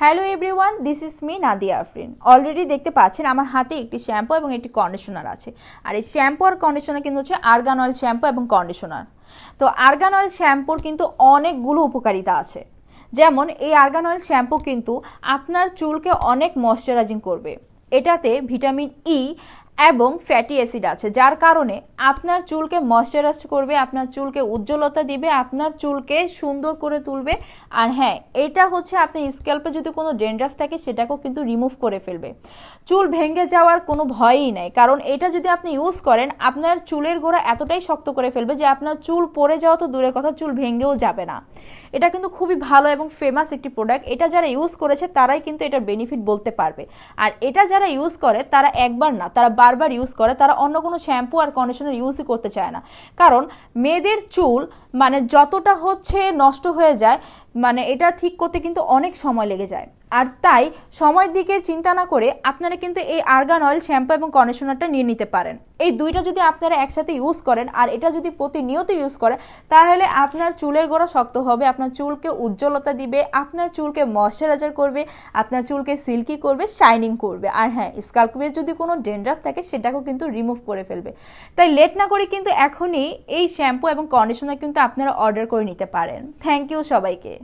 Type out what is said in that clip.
Hello everyone this is me Nadia Afrin already দেখতে পাচ্ছেন আমার হাতে একটি শ্যাম্পু এবং একটি কন্ডিশনার আছে। আর এই শ্যাম্পু আর কন্ডিশনার কিন্তু হচ্ছে আর্গান অয়েল শ্যাম্পু এবং কন্ডিশনার তো আর্গান অয়েল শ্যাম্পুর কিন্তু অনেকগুলো উপকারিতা আছে। যেমন এই আর্গান অয়েল শ্যাম্পু কিন্তু আপনার চুলকে অনেক ময়শ্চারাইজিং করবে। এটাতে ভিটামিন ই এবং ফ্যাটি অ্যাসিড আছে, যার কারণে আপনার চুলকে ময়শ্চারাইজ করবে, আপনার চুলকে উজ্জ্বলতা দিবে, আপনার চুলকে সুন্দর করে তুলবে। আর হ্যাঁ এটা হচ্ছে আপনি স্ক্যাল্পে যদি কোনো ডেন্ড্রাফ থাকে, সেটাকেও কিন্তু রিমুভ করে ফেলবে। চুল ভেঙে যাওয়ার কোনো ভয়ই নাই, কারণ এটা যদি আপনি ইউজ করেন, আপনার চুলের গোড়া এতটাই শক্ত করে ফেলবে যে আপনার চুল পড়ে যাওয়া তো দূরের কথা, চুল ভেঙেও যাবে না। এটা কিন্তু খুবই ভালো এবং ফেমাস একটি প্রোডাক্ট এটা যারা ইউজ করেছে, তারাই কিন্তু এটার বেনিফিট বলতে পারবে। আর এটা যারা ইউজ করে, তারা একবার না, তারা বারবার ইউজ করে, তারা অন্য কোনো শ্যাম্পু আর কন্ডিশনার ইউজই করতে চায় না। কারণ মেয়েদের চুল মানে যতটা হচ্ছে নষ্ট হয়ে যায় মানে এটা ঠিক করতে কিন্তু অনেক সময় লেগে যায়। আর তাই সময়ের দিকে চিন্তা না করে আপনারা কিন্তু এই আর্গান অয়েল শ্যাম্পু এবং কন্ডিশনারটা নিয়ে নিতে পারেন। এই দুইটা যদি আপনারা একসাথে ইউজ করেন আর এটা যদি প্রতিনিয়ত ইউজ করেন, তাহলে আপনার চুলের গোড়া শক্ত হবে, আপনার চুলকে উজ্জ্বলতা দিবে, আপনার চুলকে ময়শ্চারাইজার করবে, আপনার চুলকে সিল্কি করবে শাইনিং করবে। আর হ্যাঁ স্কাল্পে যদি কোনো ডেন্ড্রাফ থাকে, সেটাকেও কিন্তু রিমুভ করে ফেলবে। তাই লেট না করে কিন্তু এখনই এই শ্যাম্পু এবং কন্ডিশনার কিন্তু আপনারা অর্ডার করে নিতে পারেন। থ্যাংক ইউ সবাইকে।